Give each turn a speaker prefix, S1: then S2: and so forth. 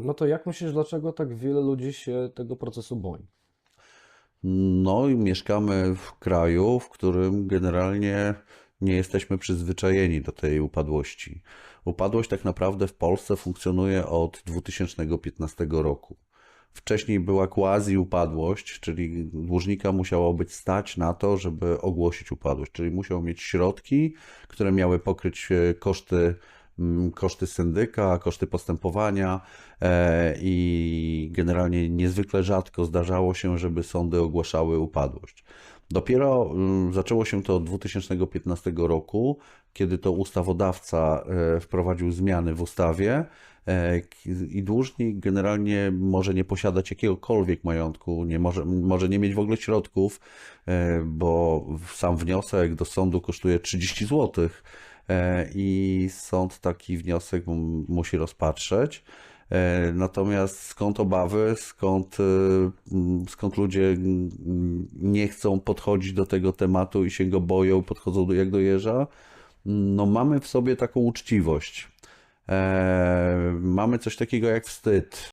S1: No to jak myślisz, dlaczego tak wiele ludzi się tego procesu boi?
S2: No i mieszkamy w kraju, w którym generalnie nie jesteśmy przyzwyczajeni do tej upadłości. Upadłość tak naprawdę w Polsce funkcjonuje od 2015 roku. Wcześniej była quasi upadłość, czyli dłużnika musiało być stać na to, żeby ogłosić upadłość, czyli musiał mieć środki, które miały pokryć e, koszty, koszty syndyka, koszty postępowania e, i generalnie niezwykle rzadko zdarzało się, żeby sądy ogłaszały upadłość. Dopiero mm, zaczęło się to od 2015 roku, kiedy to ustawodawca e, wprowadził zmiany w ustawie e, i dłużnik generalnie może nie posiadać jakiegokolwiek majątku, nie może, może nie mieć w ogóle środków, bo sam wniosek do sądu kosztuje 30 zł i sąd taki wniosek musi rozpatrzeć. E, Natomiast skąd obawy, skąd, e, skąd ludzie nie chcą podchodzić do tego tematu i się go boją, podchodzą do, jak do jeża? No mamy w sobie taką uczciwość. E, mamy coś takiego jak wstyd.